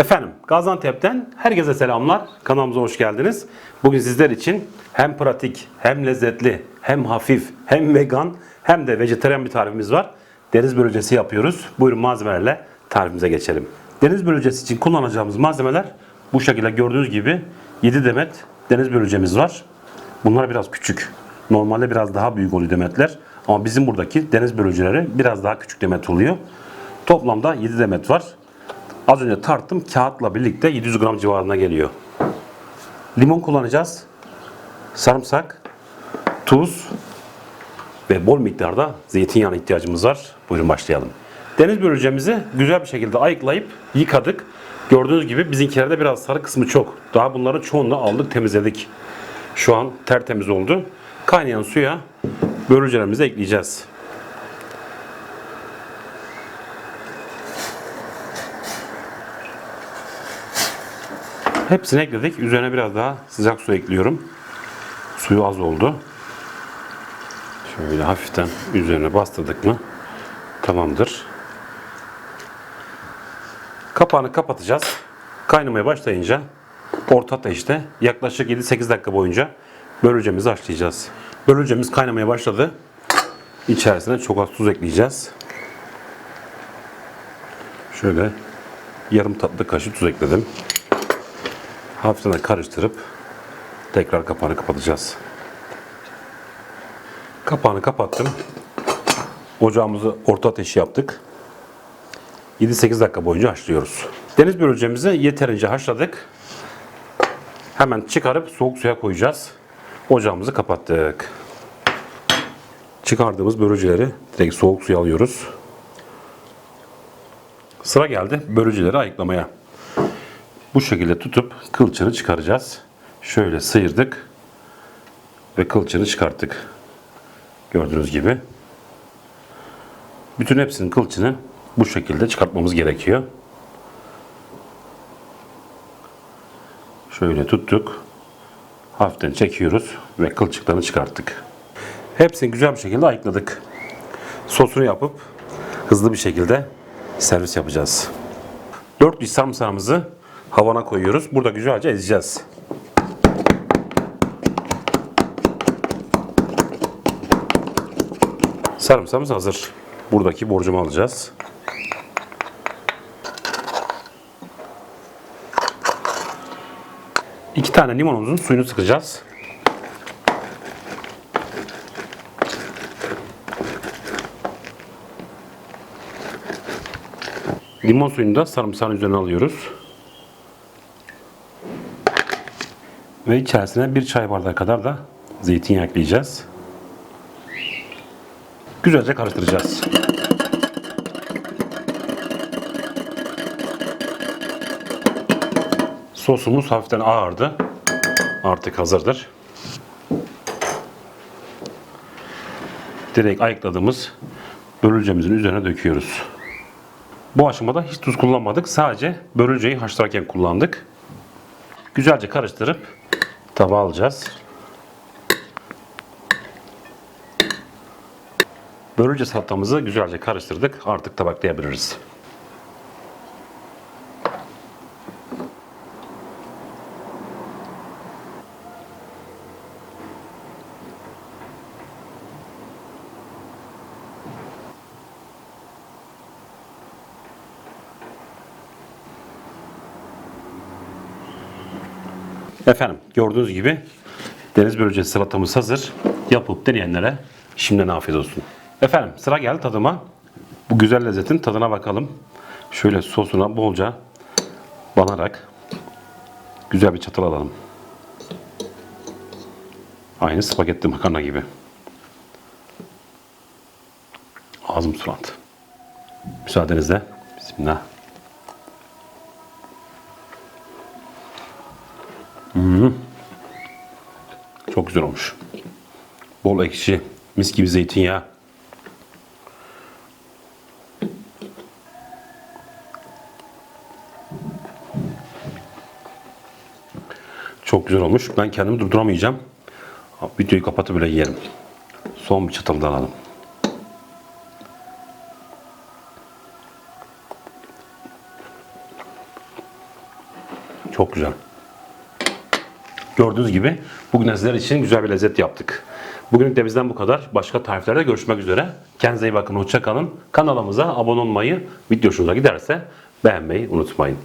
Efendim Gaziantep'ten herkese selamlar. Kanalımıza hoş geldiniz. Bugün sizler için hem pratik, hem lezzetli, hem hafif, hem vegan, hem de vejetaryen bir tarifimiz var. Deniz börülcesi yapıyoruz. Buyurun malzemelerle tarifimize geçelim. Deniz börülcesi için kullanacağımız malzemeler bu şekilde gördüğünüz gibi 7 demet deniz börülcemiz var. Bunlar biraz küçük. Normalde biraz daha büyük oluyor demetler. Ama bizim buradaki deniz börülceleri biraz daha küçük demet oluyor. Toplamda 7 demet var. Az önce tarttım. Kağıtla birlikte 700 gram civarına geliyor. Limon kullanacağız. Sarımsak, tuz ve bol miktarda zeytinyağına ihtiyacımız var. Buyurun başlayalım. Deniz börülcemizi güzel bir şekilde ayıklayıp yıkadık. Gördüğünüz gibi bizimkilerde biraz sarı kısmı çok. Daha bunların çoğunu aldık temizledik. Şu an tertemiz oldu. Kaynayan suya börülcelerimizi ekleyeceğiz. Hepsini ekledik. Üzerine biraz daha sıcak su ekliyorum. Suyu az oldu. Şöyle hafiften üzerine bastırdık mı tamamdır. Kapağını kapatacağız. Kaynamaya başlayınca orta ateşte yaklaşık 7-8 dakika boyunca börülcemizi haşlayacağız. Börülcemiz kaynamaya başladı. İçerisine çok az tuz ekleyeceğiz. Şöyle yarım tatlı kaşık tuz ekledim. Hafiften karıştırıp tekrar kapağını kapatacağız. Kapağını kapattım. Ocağımızı orta ateşi yaptık. 7-8 dakika boyunca haşlıyoruz. Deniz börülcemizi yeterince haşladık. Hemen çıkarıp soğuk suya koyacağız. Ocağımızı kapattık. Çıkardığımız börülceleri direkt soğuk suya alıyoruz. Sıra geldi börülceleri ayıklamaya. Bu şekilde tutup kılçını çıkaracağız. Şöyle sıyırdık ve kılçını çıkarttık. Gördüğünüz gibi. Bütün hepsinin kılçını bu şekilde çıkartmamız gerekiyor. Şöyle tuttuk. Hafiften çekiyoruz ve kılçıklarını çıkarttık. Hepsini güzel bir şekilde ayıkladık. Sosunu yapıp hızlı bir şekilde servis yapacağız. 4 diş sarımsağımızı havana koyuyoruz. Burada güzelce ezeceğiz. Sarımsağımız hazır. Buradaki borcumu alacağız. İki tane limonumuzun suyunu sıkacağız. Limon suyunu da sarımsağın üzerine alıyoruz. Ve içerisine bir çay bardağı kadar da zeytinyağı ekleyeceğiz. Güzelce karıştıracağız. Sosumuz hafiften ağırdı. Artık hazırdır. Direkt ayıkladığımız börülcemizin üzerine döküyoruz. Bu aşamada hiç tuz kullanmadık. Sadece börülceyi haşlarken kullandık. Güzelce karıştırıp tabağa alacağız. Börülce salatamızı güzelce karıştırdık. Artık tabaklayabiliriz. Efendim gördüğünüz gibi deniz börülcesi salatamız hazır. Yapıp deneyenlere şimdiden afiyet olsun. Efendim sıra geldi tadıma. Bu güzel lezzetin tadına bakalım. Şöyle sosuna bolca banarak güzel bir çatal alalım. Aynı spagetti makarna gibi. Ağzım sulandı. Müsaadenizle. Bismillah. Çok güzel olmuş. Bol ekşi, mis gibi zeytinyağı. Çok güzel olmuş. Ben kendimi durduramayacağım. Videoyu kapatıp böyle yerim. Son bir çatal alalım. Çok güzel. Gördüğünüz gibi bugün sizler için güzel bir lezzet yaptık. Bugünlük de bizden bu kadar. Başka tariflerde görüşmek üzere. Kendinize iyi bakın, hoşça kalın. Kanalımıza abone olmayı, video hoşunuza giderse beğenmeyi unutmayın.